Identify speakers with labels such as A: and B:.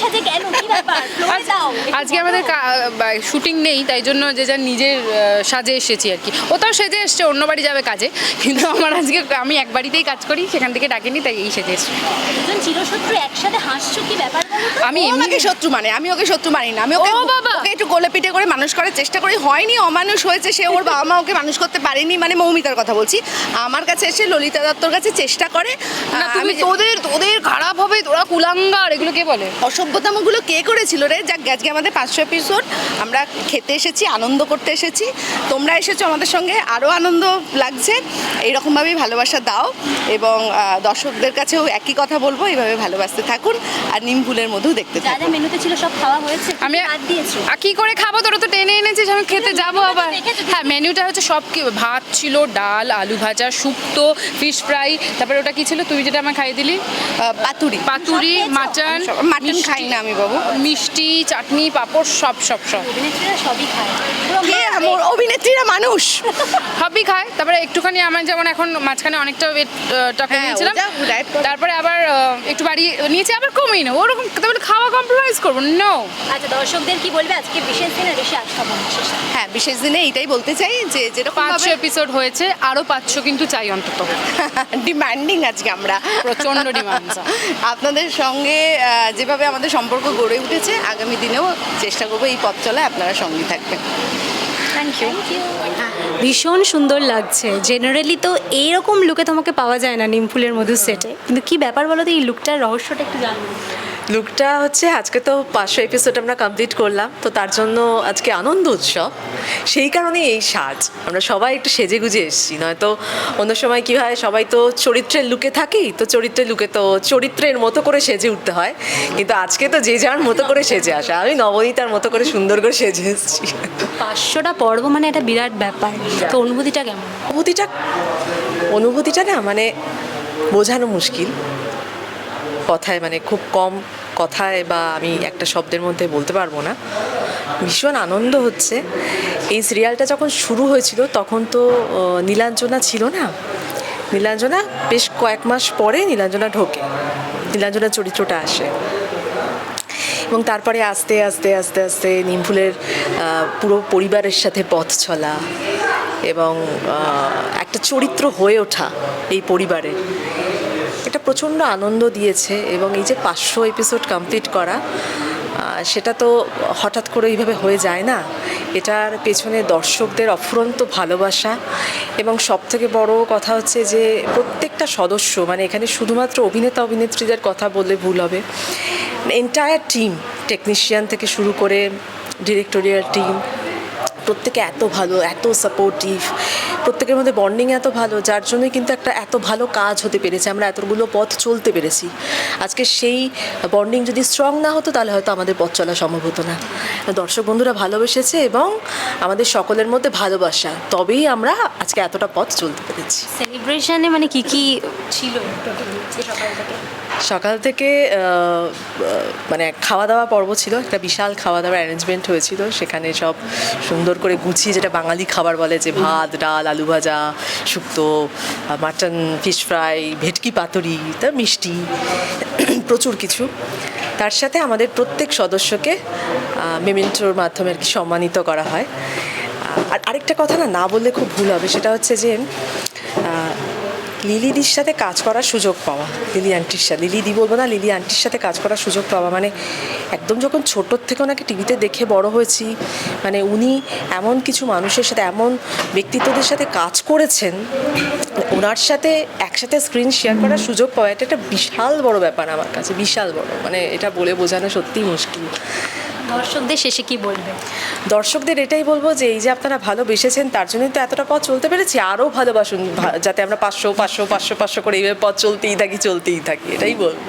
A: সাজে কেন? কি ব্যাপার? ফ্লোরে দাও।
B: আজকে আমাদের শুটিং নেই তাই জন্য যে যার নিজের সাজে এসেছি আর কি। ও তাও সেজে এসছে অন্য বাড়ি যাবে কাজে। কিন্তু আমার আজকে আমি এক বাড়িতেই কাজ করি সেখান থেকে ডাকেনি তাই এই সেজে এসছি।
A: দুজন চিরশত্রু একসাথে হাসছো কি ব্যাপার?
B: আমি
C: ও
B: এমনি
C: শত্রু মানে আমি ওকে শত্রু মানি না। আমি ওকে! ওকে একটু গোলে পিঠে করে মানুষ করার চেষ্টা করি। হয়নি অমানুষ হয়েছে সে ওর বাবা মা ওকে মানুষ করতে পারেনি মানে মৌমিতার কথা বলছি। আমার কাছে এসে ললিতা দত্তর কাছে চেষ্টা করে। আমি
B: তোদের তোদের খারাপ হবে তোরা কুলাঙ্গার এগুলো কে বলে?
C: অসভ্যতামগুলো কে করেছিল রে? যাক আজকে আমাদের পাঁচশো এপিসোড আমরা খেতে এসেছি আনন্দ করতে এসেছি। তোমরা এসেছ আমাদের সঙ্গে আরও আনন্দ লাগছে। এইরকমভাবেই ভালোবাসা দাও এবং দর্শকদের কাছেও একই কথা বলব এইভাবে ভালোবাসতে থাকুন। আর নিম ফুলের মধু দেখতে
A: যা যা মেনুতে ছিল সব খাওয়া হয়েছে
B: আমি
A: বাদ দিয়েছ।
B: আর কি করে খাব? তোর তো টেনে আমি খেতে যাব আবার। হ্যাঁ মেনুটা হচ্ছে সব কি ভাত ছিল ডাল আলু ভাজা শুক্তো ফিশ ফ্রাই তারপরে ওটা কি ছিল? তুমি যেটা আমার খাইয়ে দিলি?
C: পাতুরি।
B: পাতুরি মাটন
C: মাটন খাই না আমি বাবু।
B: মিষ্টি চাটনি পাঁপড় সব সব সব।
A: অভিনেত্রীরা সবই খায়।
C: অভিনেত্রীরা মানুষ।
B: সবই খায়। তারপরে একটুখানি আমার যেমন এখন মাঝখানে অনেকটা ওয়েটটা
C: হ্যাঁ,
B: কমিয়েছিলাম তারপরে আবার একটু বাড়ি নিয়েছি আবার কমিয়ে নেব ওরকম তারপরে খাওয়া কম্প্রোমাইজ করব। নো
A: আচ্ছা দর্শকদের কি বলবে? আজকে বিশেষ দিনে বেশি আসতে হবে না শেষে
C: হ্যাঁ বিশেষ দিনে এইটাই বলতে চাই যে যেরকম
B: পাঁচশো এপিসোড হয়েছে আরও পাঁচশো কিন্তু চাই অন্তত।
C: ডিমান্ডিং আজকে আমরা।
B: প্রচণ্ড ডিমান্ড
C: আপনাদের সঙ্গে যেভাবে আমাদের সম্পর্ক গড়ে উঠেছে আগামী দিনেও চেষ্টা করব এই পথ চলায় আপনারা সঙ্গী থাকবেন।
A: থ্যাংক ইউ
D: ভীষণ সুন্দর লাগছে। জেনারেলি তো এইরকম লুকে তোমাকে পাওয়া যায় না নিমফুলের মধুর সেটে কিন্তু কি ব্যাপার বলো তো এই লুকটার রহস্যটা একটু জানব।
E: লুকটা হচ্ছে আজকে তো পাঁচশো এপিসোড আমরা কমপ্লিট করলাম তো তার জন্য আজকে আনন্দ উৎসব। সেই কারণে এই সাজ। আমরা সবাই একটু সেজে গুজে এসেছি নয়তো অন্য সময় কি হয় সবাই তো চরিত্রের লুকে থাকি তো চরিত্রের লুকে তো চরিত্রের মতো করে সেজে উঠতে হয়। কিন্তু আজকে তো যে যার মতো করে সেজে আসা। আমি নবনীতার মতো করে সুন্দর করে সেজে এসেছি।
D: পাঁচশোটা পর্ব মানে একটা বিরাট ব্যাপার। তো অনুভূতিটা কেমন?
E: অনুভূতিটা অনুভূতিটা না মানে বোঝানো মুশকিল। কথায় মানে খুব কম কথায় বা আমি একটা শব্দের মধ্যে বলতে পারব না। ভীষণ আনন্দ হচ্ছে। এই সিরিয়ালটা যখন শুরু হয়েছিল তখন তো নীলাঞ্জনা ছিল না। নীলাঞ্জনা বেশ কয়েক মাস পরে নীলাঞ্জনা ঢোকে। নীলাঞ্জনার চরিত্রটা আসে। এবং তারপরে আস্তে আস্তে আস্তে আস্তে নিমফুলের পুরো পরিবারের সাথে পথ চলা এবং একটা চরিত্র হয়ে ওঠা এই পরিবারে এটা প্রচণ্ড আনন্দ দিয়েছে এবং এই যে পাঁচশো এপিসোড কমপ্লিট করা সেটা তো হঠাৎ করে এইভাবে হয়ে যায় না। এটার পেছনে দর্শকদের অফুরন্ত ভালোবাসা এবং সব থেকে বড় কথা হচ্ছে যে প্রত্যেকটা সদস্য মানে এখানে শুধুমাত্র অভিনেতা, অভিনেত্রীদের কথা বললে ভুল হবে। এন্টায়ার টিম টেকনিশিয়ান থেকে শুরু করে ডিরেক্টোরিয়াল টিম প্রত্যেকে এত ভালো, এত সাপোর্টিভ প্রত্যেকের মধ্যে বন্ডিং এত ভালো, যার জন্যই কিন্তু একটা এত ভালো কাজ হতে পেরেছে, আমরা এতগুলো পথ চলতে পেরেছি। আজকে সেই বন্ডিং যদি স্ট্রং না হতো, তাহলে হয়তো আমাদের পথ চলা সম্ভব হতো না। দর্শক বন্ধুরা ভালোবেসেছে এবং আমাদের সকলের মধ্যে ভালোবাসা, তবেই আমরা আজকে এতটা পথ চলতে পেরেছি।
D: সেলিব্রেশনে মানে কি কি ছিল সকাল থেকে
E: মানে খাওয়া দাওয়া পর্ব ছিল, একটা বিশাল খাওয়া দাওয়ার অ্যারেঞ্জমেন্ট হয়েছিল। সেখানে সব সুন্দর করে গুছিয়ে যেটা বাঙালি খাবার বলে যে ভাত, ডাল, আলু ভাজা, শুক্তো মাটন ফিশ ফ্রাই ভেটকি পাতুরি তার মিষ্টি, প্রচুর কিছু। তার সাথে আমাদের প্রত্যেক সদস্যকে মেমেন্টোর মাধ্যমে আর কি সম্মানিত করা হয়। আর আরেকটা কথা না না বললে খুব ভুল হবে। সেটা হচ্ছে যে লিলিদির সাথে কাজ করার সুযোগ পাওয়া, লিলি আন্টির সাথে। লিলিদি বলব না, লিলি আন্টির সাথে কাজ করার সুযোগ পাওয়া। মানে একদম যখন ছোটোর থেকে ওনাকে টিভিতে দেখে বড় হয়েছি মানে উনি এমন কিছু মানুষের সাথে, এমন ব্যক্তিত্বদের সাথে কাজ করেছেন, ওনার সাথে একসাথে স্ক্রিন শেয়ার করার সুযোগ পাওয়া, এটা একটা বিশাল বড় ব্যাপার আমার কাছে, বিশাল বড়। মানে এটা বলে বোঝানো সত্যিই মুশকিল।
D: দর্শকদের শেষে কি বলবে?
E: দর্শকদের এটাই বলব যে এই যে আপনারা ভালোবেসেছেন তার জন্যই তো এতটা পথ চলতে পেরেছি। আরও ভালোবাসুন যাতে আমরা পাঁচশো পাঁচশো পাঁচশো পাঁচশো করে এইভাবে পথ চলতেই থাকি চলতেই থাকি এটাই বলব।